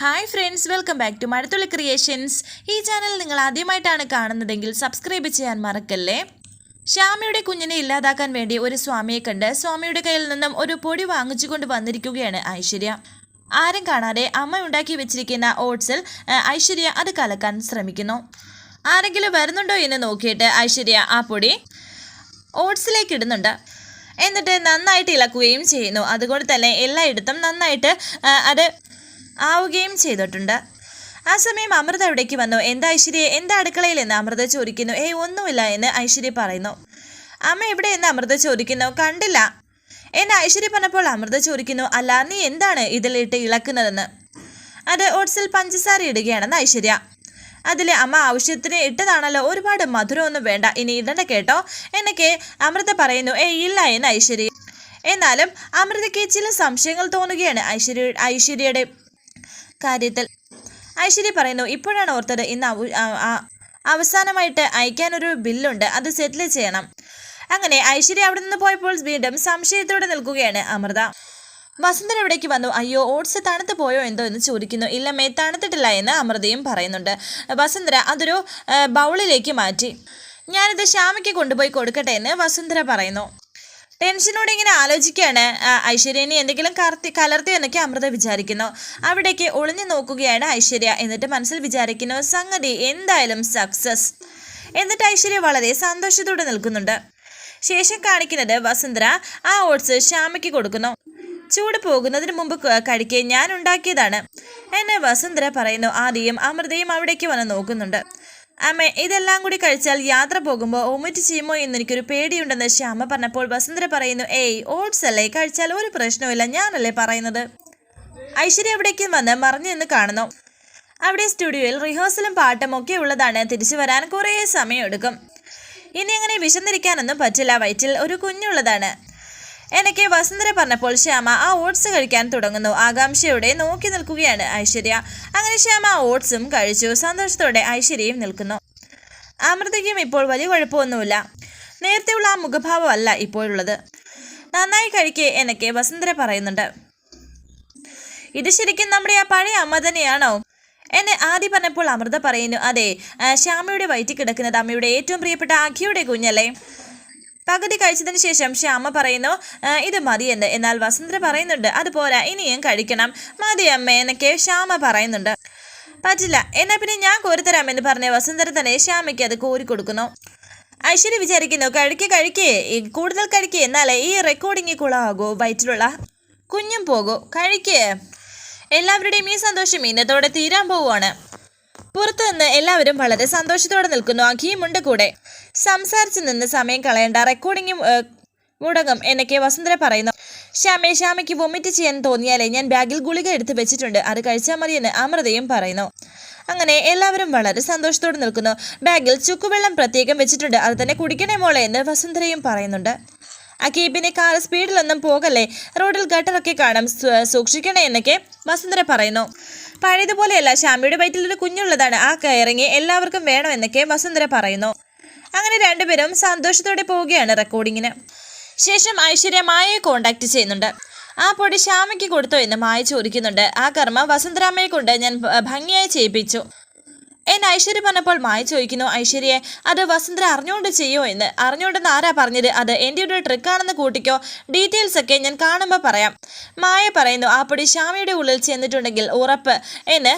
Hi friends welcome back to Mazhathulli creations ഈ channel നിങ്ങൾ ആദ്യമായിട്ടാണ് കാണുന്നതെങ്കിൽ സബ്സ്ക്രൈബ് ചെയ്യാൻ മറക്കല്ലേ? ശ്യാമയുടെ കുഞ്ഞിനെ ഇല്ലാതാക്കാൻ വേണ്ടി ഒരു സ്വാമിയെ കണ്ട് സ്വാമിയുടെ കയ്യിൽ നിന്നും ഒരു പൊടി വാങ്ങിച്ചുകൊണ്ട് വന്നിരിക്കുകയാണ് ഐശ്വര്യ. ആരും കാണാതെ അമ്മ ഉണ്ടാക്കി വെച്ചിരിക്കുന്ന ഓട്സിൽ ഐശ്വര്യ അത് കലക്കാൻ ശ്രമിക്കുന്നു. ആരെങ്കിലും വരുന്നുണ്ടോ എന്ന് നോക്കിയിട്ട് ഐശ്വര്യ ആ പൊടി ഓട്സിലേക്ക് ഇടുന്നുണ്ട്. എന്നിട്ട് നന്നായിട്ട് ഇളക്കുകയും ചെയ്യുന്നു. അതുകൊണ്ട് തന്നെ എല്ലായിടത്തും നന്നായിട്ട് അത് ആവുകയും ചെയ്തിട്ടുണ്ട്. ആ സമയം അമൃത അവിടേക്ക് വന്നു? എന്താ ഐശ്വര്യ? എന്താ അടുക്കളയിൽ എന്ന് അമൃത ചോദിക്കുന്നു. ഏയ് ഒന്നുമില്ല എന്ന് ഐശ്വര്യ പറയുന്നു. അമ്മ എവിടെ എന്ന് അമൃത ചോദിക്കുന്നു. കണ്ടില്ല. എന്ന് ഐശ്വര്യ പറഞ്ഞപ്പോൾ അമൃത ചോദിക്കുന്നു അല്ല നീ എന്താണ് ഇതിലിട്ട് ഇളക്കുന്നതെന്ന്? അത് ഓട്സിൽ പഞ്ചസാര ഇടുകയാണെന്ന് ഐശ്വര്യ. അതിൽ അമ്മ ആവശ്യത്തിന് ഇട്ടതാണല്ലോ. ഒരുപാട് മധുരമൊന്നും വേണ്ട. ഇനി ഇടണ്ട കേട്ടോ. എന്നൊക്കെ അമൃത പറയുന്നു. ഏയ് ഇല്ല എന്ന് ഐശ്വര്യ. എന്നാലും അമൃതയ്ക്ക് ചില സംശയങ്ങൾ തോന്നുകയാണ് ഐശ്വര്യ ഐശ്വര്യയുടെ കാര്യത്തിൽ. ഐശ്വര്യ പറയുന്നു ഇപ്പോഴാണ് ഓർത്തത് ഇന്ന് അവസാനമായിട്ട് അയക്കാനൊരു ബില്ലുണ്ട് അത് സെറ്റിൽ ചെയ്യണം. അങ്ങനെ ഐശ്വര്യ അവിടെ നിന്ന് പോയപ്പോൾ വീണ്ടും സംശയത്തോടെ നിൽക്കുകയാണ് അമൃത. വസന്തൻ എവിടേക്ക് വന്നു അയ്യോ ഓട്സ് തണുത്ത് പോയോ എന്തോ എന്ന് ചോദിക്കുന്നു. ഇല്ല മേ തണുത്തിട്ടില്ല എന്ന് അമൃതയും പറയുന്നുണ്ട്. വസന്തര അതൊരു ബൗളിലേക്ക് മാറ്റി. ഞാനിത് ശ്യാമയ്ക്ക് കൊണ്ടുപോയി കൊടുക്കട്ടെ എന്ന് വസുന്ധര പറയുന്നു. ടെൻഷനോടെ ഇങ്ങനെ ആലോചിക്കുകയാണ്. ഐശ്വര്യനെ എന്തെങ്കിലും കർത്തി കലർത്തി എന്നൊക്കെ അമൃത വിചാരിക്കുന്നു. അവിടേക്ക് ഒളിഞ്ഞു നോക്കുകയാണ് ഐശ്വര്യ. എന്നിട്ട് മനസ്സിൽ വിചാരിക്കുന്നു സംഗതി എന്തായാലും സക്സസ് എന്നിട്ട് ഐശ്വര്യ വളരെ സന്തോഷത്തോടെ നിൽക്കുന്നുണ്ട്. ശേഷം കാണിക്കുന്നത് വസുന്ധര ആ ഓട്സ് ശ്യാമയ്ക്ക് കൊടുക്കുന്നു. ചൂട് പോകുന്നതിന് മുമ്പ് കഴിക്കേ ഞാൻ ഉണ്ടാക്കിയതാണ്. എന്നെ വസുന്ധര പറയുന്നു. ആദ്യം അമൃതയും അവിടേക്ക് വന്ന് നോക്കുന്നുണ്ട്. അമ്മ ഇതെല്ലാം കൂടി കഴിച്ചാൽ യാത്ര പോകുമ്പോൾ ഒമിറ്റ് ചെയ്യുമോ എന്ന് എനിക്കൊരു പേടിയുണ്ടെന്ന് ശ്യാമ പറഞ്ഞപ്പോൾ വസുന്ധര പറയുന്നു ഏയ് ഓട്സ് അല്ലേ? കഴിച്ചാൽ ഒരു പ്രശ്നവുമില്ല. ഞാനല്ലേ പറയുന്നത്? ഐശ്വര്യ എവിടേക്കും വന്ന് മറിഞ്ഞു നിന്ന് കാണുന്നു. അവിടെ സ്റ്റുഡിയോയിൽ റിഹേഴ്സലും പാട്ടും ഒക്കെ ഉള്ളതാണ്. തിരിച്ചു വരാൻ കുറേ സമയമെടുക്കും. ഇനി അങ്ങനെ വിശന്നിരിക്കാനൊന്നും പറ്റില്ല. വയറ്റിൽ ഒരു കുഞ്ഞുള്ളതാണ്. എനിക്ക് വസുന്ധര പറഞ്ഞപ്പോൾ ശ്യാമ ആ ഓട്സ് കഴിക്കാൻ തുടങ്ങുന്നു. ആകാംക്ഷയോടെ നോക്കി നിൽക്കുകയാണ് ഐശ്വര്യ. അങ്ങനെ ശ്യാമ ഓട്സും കഴിച്ചു. സന്തോഷത്തോടെ ഐശ്വര്യയും നിൽക്കുന്നു. അമൃതയ്ക്കും ഇപ്പോൾ വലിയ കുഴപ്പമൊന്നുമില്ല. നേരത്തെയുള്ള ആ മുഖഭാവമല്ല ഇപ്പോഴുള്ളത്. നന്നായി കഴിക്കേ എന്നൊക്കെ വസുന്ധര പറയുന്നുണ്ട്. ഇത് ശരിക്കും നമ്മുടെ ആ പഴയ അമ്മ തന്നെയാണോ? എന്നെ ആദ്യം പറഞ്ഞപ്പോൾ അമൃത പറയുന്നു അതെ ശ്യാമയുടെ വയറ്റിൽ കിടക്കുന്നത് അമ്മയുടെ ഏറ്റവും പ്രിയപ്പെട്ട അഖിയുടെ കുഞ്ഞല്ലേ? പകുതി കഴിച്ചതിന് ശേഷം ശ്യാമ പറയുന്നു ഇത് മതിയെന്ന്. എന്നാൽ വസന്തര പറയുന്നുണ്ട് അതുപോലെ ഇനിയും കഴിക്കണം. മതി അമ്മ എന്നൊക്കെ ശ്യാമ പറയുന്നുണ്ട്. പറ്റില്ല എന്നാ പിന്നെ ഞാൻ കോരിത്തരാമെന്ന് പറഞ്ഞ വസുന്ധര തന്നെ ശ്യാമയ്ക്ക് അത് കോരി കൊടുക്കുന്നു ഐശ്വര്യ വിചാരിക്കുന്നു കഴിക്കേ കഴിക്കേ. കൂടുതൽ കഴിക്കേ എന്നാലേ ഈ റെക്കോർഡിങ് കുളമാകൂ വയറ്റിലുള്ള കുഞ്ഞും പോകൂ. കഴിക്കേ. എല്ലാവരുടെയും ഈ സന്തോഷം ഇന്നത്തോടെ തീരാൻ പോവുകയാണ്. പുറത്തു നിന്ന് എല്ലാവരും വളരെ സന്തോഷത്തോടെ നിൽക്കുന്നു. അഖിയുമുണ്ട് കൂടെ. സംസാരിച്ചു നിന്ന് സമയം കളയേണ്ട റെക്കോർഡിങ്ങും ഏ, മുടങ്ങും എന്നൊക്കെ വസുന്ധര പറയുന്നു. ശ്യാമെ ശ്യാമയ്ക്ക് വൊമിറ്റ് ചെയ്യാൻ തോന്നിയാലേ ഞാൻ ബാഗിൽ ഗുളിക എടുത്ത് വെച്ചിട്ടുണ്ട്. അത് കഴിച്ചാൽ മതിയെന്ന് അമൃതയും പറയുന്നു. അങ്ങനെ എല്ലാവരും വളരെ സന്തോഷത്തോടെ നിൽക്കുന്നു. ബാഗിൽ ചുക്കുവെള്ളം പ്രത്യേകം വെച്ചിട്ടുണ്ട്. അത് തന്നെ കുടിക്കണേ മോളെ എന്ന് വസുന്ധരയും പറയുന്നുണ്ട്. പിന്നെ കാർ സ്പീഡിലൊന്നും പോകല്ലേ? റോഡിൽ ഗട്ടറൊക്കെ കാണാം. സൂക്ഷിക്കണേ എന്നൊക്കെ വസുന്ധര പറയുന്നു. പഴയതുപോലെയല്ല ശ്യാമിയുടെ വയറ്റിൽ ഒരു കുഞ്ഞുള്ളതാണ്. ആ കയറിങ്ങി എല്ലാവർക്കും വേണമെന്നൊക്കെ വസുന്ധര പറയുന്നു. അങ്ങനെ രണ്ടുപേരും സന്തോഷത്തോടെ പോവുകയാണ് റെക്കോർഡിങ്ങിന് ശേഷം ഐശ്വര്യ മായയെ കോണ്ടാക്ട് ചെയ്യുന്നുണ്ട്. ആ പൊടി ശ്യാമയ്ക്ക് കൊടുത്തോ എന്ന് മായ ചോദിക്കുന്നുണ്ട്. ആ കർമ്മ വസുന്ധരാമയെ കൊണ്ട് ഞാൻ ഭംഗിയായി ചെയ്യിപ്പിച്ചു. എന്നെ ഐശ്വര്യ പറഞ്ഞപ്പോൾ മായ ചോദിക്കുന്നു ഐശ്വര്യയെ അത് വസുന്ധര അറിഞ്ഞുകൊണ്ട് ചെയ്യോ എന്ന്. അറിഞ്ഞുകൊണ്ടെന്ന് ആരാ പറഞ്ഞത്? അത് എന്റെ ഒരു ട്രിക്കാണെന്ന് കൂട്ടിക്കോ. ഡീറ്റെയിൽസ് ഒക്കെ ഞാൻ കാണുമ്പോൾ പറയാം. മായ പറയുന്നു ആ പൊടി ശ്യാമയുടെ ഉള്ളിൽ ചെന്നിട്ടുണ്ടെങ്കിൽ ഉറപ്പ്. എന്ന്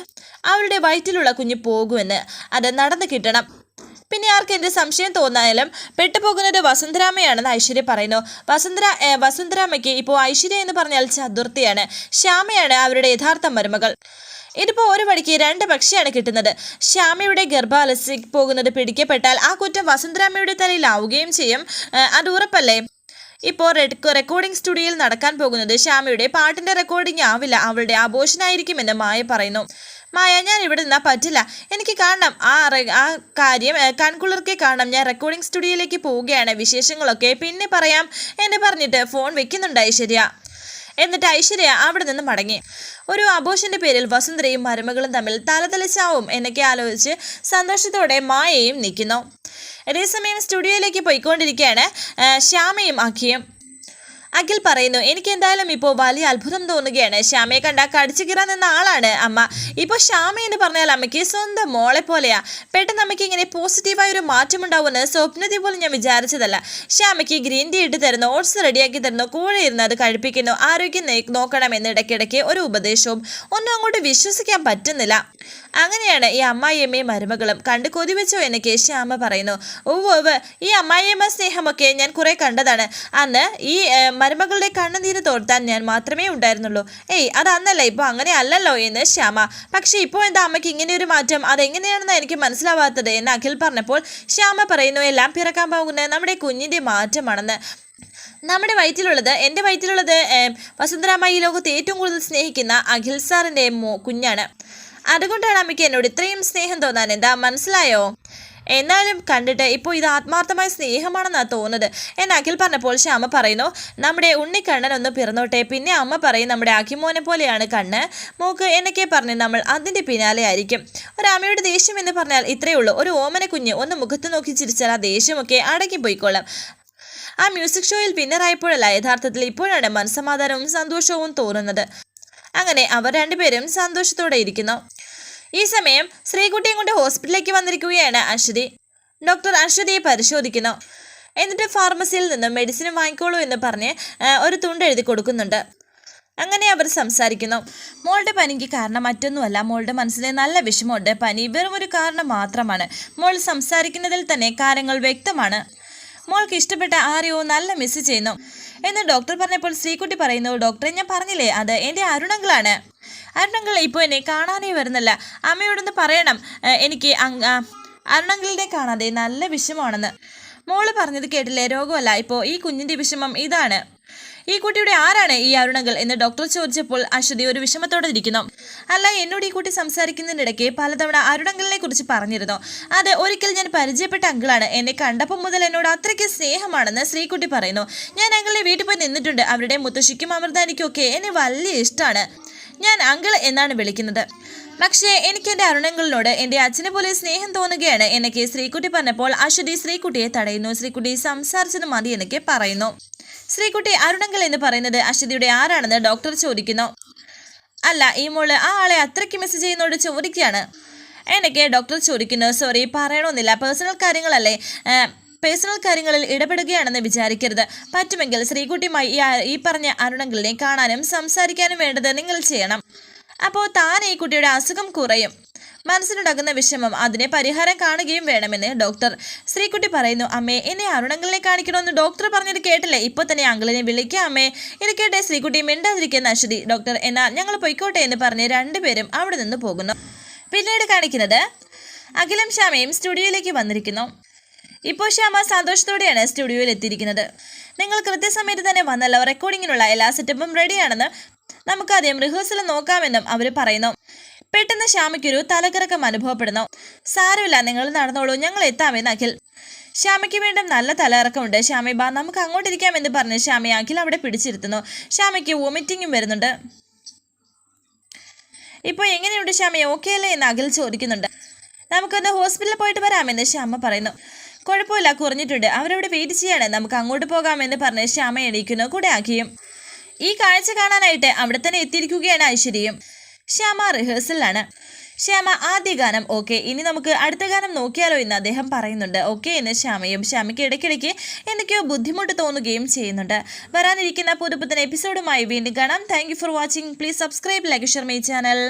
അവരുടെ വയറ്റിലുള്ള കുഞ്ഞ് പോകുമെന്ന്. അത് നടന്നു കിട്ടണം. പിന്നെ ആർക്ക് എന്ത് സംശയം തോന്നായാലും പെട്ടുപോകുന്നത് വസുന്ധരാമയാണെന്ന് ഐശ്വര്യ പറയുന്നു. വസുന്ധര വസുന്ധരാമയ്ക്ക് ഇപ്പോൾ ഐശ്വര്യ എന്ന് പറഞ്ഞാൽ ചതുർത്ഥിയാണ്. ശ്യാമയാണ് അവരുടെ യഥാർത്ഥ മരുമകൾ. ഇതിപ്പോൾ ഒരു വഴിക്ക് രണ്ട് പക്ഷിയാണ് കിട്ടുന്നത്. ശ്യാമയുടെ ഗർഭാലസി പോകുന്നത് പിടിക്കപ്പെട്ടാൽ ആ കുറ്റം വസുന്ധരാമയുടെ തലയിലാവുകയും ചെയ്യും. അത് ഉറപ്പല്ലേ? ഇപ്പോൾ റെക്കോർഡിംഗ് സ്റ്റുഡിയോയിൽ നടക്കാൻ പോകുന്നത് ശ്യാമയുടെ പാട്ടിന്റെ റെക്കോർഡിംഗ് ആവില്ല. അവളുടെ ആഘോഷനായിരിക്കുമെന്ന് മായ പറയുന്നു. മായ ഞാൻ ഇവിടെ നിന്നാ പറ്റില്ല. എനിക്ക് കാണണം. ആ ആ കാര്യം കൺകുളിർക്കെ കാണണം. ഞാൻ റെക്കോർഡിംഗ് സ്റ്റുഡിയോയിലേക്ക് പോവുകയാണ്. വിശേഷങ്ങളൊക്കെ പിന്നെ പറയാം. എന്ന് പറഞ്ഞിട്ട് ഫോൺ വെക്കുന്നുണ്ട് ഐശ്വര്യ. എന്നിട്ട് ഐശ്വര്യ അവിടെ നിന്ന് മടങ്ങി. ഒരു അബോഷന്റെ പേരിൽ വസുന്ധരയും മരുമകളും തമ്മിൽ തലതലിച്ചാവും എന്നൊക്കെ ആലോചിച്ച് സന്തോഷത്തോടെ മായയും നിൽക്കുന്നു അതേസമയം സ്റ്റുഡിയോയിലേക്ക് പോയിക്കൊണ്ടിരിക്കുകയാണ് ശ്യാമയും അഖിയും. അഖിൽ പറയുന്നു എനിക്ക് എന്തായാലും ഇപ്പോൾ വലിയ അത്ഭുതം തോന്നുകയാണ്. ശ്യാമയെ കണ്ട കടിച്ചു കീറാൻ നിന്ന ആളാണ് അമ്മ. ഇപ്പോൾ ശ്യാമ എന്ന് പറഞ്ഞാൽ അമ്മയ്ക്ക് സ്വന്തം മോളെ പോലെയാ. പെട്ടെന്ന് അമ്മയ്ക്ക് ഇങ്ങനെ പോസിറ്റീവായ ഒരു മാറ്റം ഉണ്ടാവുമെന്ന് സ്വപ്നത്തിൽ പോലും ഞാൻ വിചാരിച്ചതല്ല. ശ്യാമയ്ക്ക് ഗ്രീൻ ടീ ഇട്ട് തരുന്നു ഓട്സ് റെഡിയാക്കി തരുന്നു കൂടെ ഇരുന്ന് അത് കഴിപ്പിക്കുന്നു. ആരോഗ്യം നോക്കണം നോക്കണമെന്ന് ഇടയ്ക്കിടയ്ക്ക് ഒരു ഉപദേശവും ഒന്നും അങ്ങോട്ട് വിശ്വസിക്കാൻ പറ്റുന്നില്ല. അങ്ങനെയാണ് ഈ അമ്മായിയമ്മയും മരുമകളും കണ്ട് കൊതിവെച്ചോ എന്ന് കേശി അമ്മ പറയുന്നു. ഓവ് ഈ അമ്മായിയമ്മ സ്നേഹമൊക്കെ ഞാൻ കുറെ കണ്ടതാണ്. അന്ന് ഈ മരുമകളുടെ കണ്ണുനീര് തോർത്താൻ ഞാൻ മാത്രമേ ഉണ്ടായിരുന്നുള്ളൂ. ഏയ് അത് അന്നല്ല. ഇപ്പോൾ അങ്ങനെ അല്ലല്ലോ എന്ന് ശ്യാമ. പക്ഷേ ഇപ്പോൾ എന്താ അമ്മയ്ക്ക് ഇങ്ങനെ ഒരു മാറ്റം? അതെങ്ങനെയാണെന്ന് എനിക്ക് മനസ്സിലാവാത്തത് എന്ന് അഖിൽ പറഞ്ഞപ്പോൾ ശ്യാമ പറയുന്നു എല്ലാം പിറക്കാൻ പോകുന്ന നമ്മുടെ കുഞ്ഞിന്റെ മാറ്റമാണെന്ന്. നമ്മുടെ വയറ്റിലുള്ളത് എന്റെ വയറ്റിലുള്ളത് വസുന്ധരാമ ഈ ലോകത്ത് ഏറ്റവും കൂടുതൽ സ്നേഹിക്കുന്ന അഖിൽ സാറിന്റെ കുഞ്ഞാണ്. അതുകൊണ്ടാണ് അമ്മയ്ക്ക് എന്നോട് ഇത്രയും സ്നേഹം തോന്നാൻ എന്താ മനസ്സിലായോ? എന്നാലും കണ്ടിട്ട് ഇപ്പോൾ ഇത് ആത്മാർത്ഥമായ സ്നേഹമാണെന്നാണ് തോന്നുന്നത്. എന്ന് അഖിൽ പറഞ്ഞപ്പോൾ ശ്യാമ പറയുന്നു നമ്മുടെ ഉണ്ണിക്കണ്ണൻ ഒന്ന് പിറന്നോട്ടെ. പിന്നെ അമ്മ പറയും നമ്മുടെ അഖിമോനെ പോലെയാണ് കണ്ണ്. മൂക്ക് എന്നൊക്കെ പറഞ്ഞ് നമ്മൾ അതിന്റെ പിന്നാലെ ആയിരിക്കും. ഒരു അമ്മയുടെ ദേഷ്യം എന്ന് പറഞ്ഞാൽ ഇത്രയേ ഉള്ളൂ. ഒരു ഓമന കുഞ്ഞ് ഒന്ന് മുഖത്ത് നോക്കി ചിരിച്ചാൽ ആ ദേഷ്യമൊക്കെ അടക്കി പോയിക്കൊള്ളാം ആ മ്യൂസിക് ഷോയിൽ വിന്നറായപ്പോഴല്ല യഥാർത്ഥത്തിൽ ഇപ്പോഴാണ് മനസ്സമാധാനവും സന്തോഷവും തോന്നുന്നത്. അങ്ങനെ അവർ രണ്ടുപേരും സന്തോഷത്തോടെ ഇരിക്കുന്നു. ഈ സമയം ശ്രീകുട്ടിയും കൊണ്ട് ഹോസ്പിറ്റലിലേക്ക് വന്നിരിക്കുകയാണ് അശ്വതി. ഡോക്ടർ അശ്വതിയെ പരിശോധിക്കുന്നു. എന്നിട്ട് ഫാർമസിയിൽ നിന്നും മെഡിസിൻ വാങ്ങിക്കോളൂ എന്ന് പറഞ്ഞ് ഒരു തുണ്ട് എഴുതി കൊടുക്കുന്നുണ്ട്. അങ്ങനെ അവർ സംസാരിക്കുന്നു. മോളുടെ പനിക്ക് കാരണം മറ്റൊന്നുമല്ല. മോളുടെ മനസ്സിലെ നല്ല വിഷമമുണ്ട്. പനി വെറും ഒരു കാരണം മാത്രമാണ്. മോൾ സംസാരിക്കുന്നതിൽ തന്നെ കാര്യങ്ങൾ വ്യക്തമാണ്. മോൾക്ക് ഇഷ്ടപ്പെട്ട ആരെയോ നല്ല മിസ് ചെയ്യുന്നു. എന്ന് ഡോക്ടർ പറഞ്ഞപ്പോൾ ശ്രീകുട്ടി പറയുന്നു ഡോക്ടറെ ഞാൻ പറഞ്ഞില്ലേ? അത് എന്റെ അരുണങ്ങളാണ് അരുണങ്ങൾ ഇപ്പോൾ എന്നെ കാണാനേ വരുന്നില്ല. അമ്മയോടൊന്ന് പറയണം. എനിക്ക് ആ, കാണാതെ നല്ല വിഷമമാണെന്ന്. മോൾ പറഞ്ഞത് കേട്ടില്ലേ? രോഗമല്ല. ഇപ്പോൾ ഈ കുഞ്ഞിന്റെ വിഷമം ഇതാണ്. ഈ കുട്ടിയുടെ ആരാണ് ഈ അരുണകൾ എന്ന് ഡോക്ടർ ചോദിച്ചപ്പോൾ അശ്വതി ഒരു വിഷമത്തോടെ ഇരിക്കുന്നു. അല്ല എന്നോട് ഈ കുട്ടി സംസാരിക്കുന്നതിനിടയ്ക്ക് പലതവണ അരുണങ്ങളിനെ കുറിച്ച് പറഞ്ഞിരുന്നു. അത് ഒരിക്കൽ ഞാൻ പരിചയപ്പെട്ട അങ്കിളാണ്. എന്നെ കണ്ടപ്പോൾ മുതൽ എന്നോട് അത്രയ്ക്ക് സ്നേഹമാണെന്ന് ശ്രീകുട്ടി പറയുന്നു. ഞാൻ അങ്കിളിനെ വീട്ടിൽ പോയി നിന്നിട്ടുണ്ട്. അവരുടെ മുത്തശ്ശിക്കും അമൃതാനിക്കും ഒക്കെ എന്നെ വലിയ ഇഷ്ടമാണ്. ഞാൻ അങ്കിൾ എന്നാണ് വിളിക്കുന്നത്. പക്ഷേ എനിക്ക് എന്റെ അരുണങ്ങളിനോട് എന്റെ അച്ഛനെ പോലെ സ്നേഹം തോന്നുകയാണ് എന്നൊക്കെ ശ്രീകുട്ടി പറഞ്ഞപ്പോൾ അശ്വതി ശ്രീകുട്ടിയെ തടയുന്നു. ശ്രീകുട്ടി സംസാരിച്ചത് മതി എന്നൊക്കെ പറയുന്നു. ശ്രീകുട്ടി അരുണങ്കൽ എന്ന് പറയുന്നത് അശ്വതിയുടെ ആരാണെന്ന് ഡോക്ടർ ചോദിക്കുന്നു. അല്ല ഈ മോൾ ആ ആളെ അത്രയ്ക്ക് മെസ്സേജ് ചെയ്യുന്നോട് ചോദിക്കുകയാണ്. എനിക്ക് ഡോക്ടർ ചോദിക്കുന്നു. സോറി പറയണമെന്നില്ല പേഴ്സണൽ കാര്യങ്ങളല്ലേ. പേഴ്സണൽ കാര്യങ്ങളിൽ ഇടപെടുകയാണെന്ന് വിചാരിക്കരുത്. പറ്റുമെങ്കിൽ ശ്രീകുട്ടിയുമായി ഈ പറഞ്ഞ അരുണങ്കലിനെ കാണാനും സംസാരിക്കാനും വേണ്ടത് നിങ്ങൾ ചെയ്യണം. അപ്പോൾ താൻ ഈ കുട്ടിയുടെ അസുഖം കുറയും. മനസ്സിലുണ്ടാകുന്ന വിഷമം അതിനെ പരിഹാരം കാണുകയും വേണമെന്ന് ഡോക്ടർ. ശ്രീകുട്ടി പറയുന്നു അമ്മേ എന്നെ അരുണങ്കിളിനെ കാണിക്കണമെന്ന് ഡോക്ടർ പറഞ്ഞത് കേട്ടില്ലേ? ഇപ്പോൾ തന്നെ അങ്കിളിനെ വിളിക്കുക അമ്മേ. ഇത് കേട്ടെ ശ്രീകുട്ടി മിണ്ടാതിരിക്കുന്ന അശ്വതി. ഡോക്ടർ എന്നാൽ ഞങ്ങൾ പൊയ്ക്കോട്ടെ എന്ന് പറഞ്ഞ് രണ്ടുപേരും അവിടെ നിന്ന് പോകുന്നു. പിന്നീട് കാണിക്കുന്നത് അഖിലും ശ്യാമയും സ്റ്റുഡിയോയിലേക്ക് വന്നിരിക്കുന്നു. ഇപ്പോൾ ശ്യാമ സന്തോഷത്തോടെയാണ് സ്റ്റുഡിയോയിൽ എത്തിയിരിക്കുന്നത്. നിങ്ങൾ കൃത്യസമയത്ത് തന്നെ വന്നല്ലോ. റെക്കോർഡിങ്ങിനുള്ള എല്ലാ സെറ്റപ്പും റെഡിയാണെന്ന് നമുക്ക് ആദ്യം റിഹേഴ്സൽ നോക്കാമെന്നും അവർ പറയുന്നു. പെട്ടെന്ന് ശ്യാമയ്ക്കൊരു തലകറക്കം അനുഭവപ്പെടുന്നു. സാരമില്ല നിങ്ങൾ നടന്നോളൂ. ഞങ്ങൾ എത്താമെന്ന് അഖിൽ. ശ്യാമയ്ക്ക് വീണ്ടും നല്ല തലകറക്കമുണ്ട്. ശ്യാമി ബാ നമുക്ക് അങ്ങോട്ടിരിക്കാമെന്ന് പറഞ്ഞ് ശ്യാമി അഖിൽ അവിടെ പിടിച്ചിരുത്തുന്നു. ശ്യാമയ്ക്ക് വോമിറ്റിങ്ങും വരുന്നുണ്ട്. ഇപ്പോൾ എങ്ങനെയുണ്ട് ശ്യാമി? ഓക്കെ അല്ലേ എന്ന് അഖിൽ ചോദിക്കുന്നുണ്ട്. നമുക്കൊന്ന് ഹോസ്പിറ്റലിൽ പോയിട്ട് വരാമെന്ന് ശ്യാമ പറയുന്നു. കുഴപ്പമില്ല കുറഞ്ഞിട്ടുണ്ട്. അവരവിടെ വെയിറ്റ് ചെയ്യാണ്. നമുക്ക് അങ്ങോട്ട് പോകാമെന്ന് പറഞ്ഞ് ശ്യാമ എണീക്കുന്നു. കൂടെ ആക്കിയും ഈ കാഴ്ച കാണാനായിട്ട് അവിടെ തന്നെ എത്തിയിരിക്കുകയാണ് ഐശ്വര്യയും ശ്യാമ റിഹേഴ്സലാണ് ശ്യാമ ആദ്യ ഗാനം. ഓക്കെ ഇനി നമുക്ക് അടുത്ത ഗാനം നോക്കിയാലോ എന്ന് അദ്ദേഹം പറയുന്നുണ്ട്. ഓക്കെ എന്ന് ശ്യാമയും ശ്യാമയ്ക്ക് ഇടയ്ക്കിടയ്ക്ക് എന്തൊക്കെയോ ബുദ്ധിമുട്ട് തോന്നുകയും ചെയ്യുന്നുണ്ട്. വരാനിരിക്കുന്ന പുതുപുത്തൻ എപ്പിസോഡുമായി വീണ്ടും കാണാം. Thank for watching please subscribe like share my channel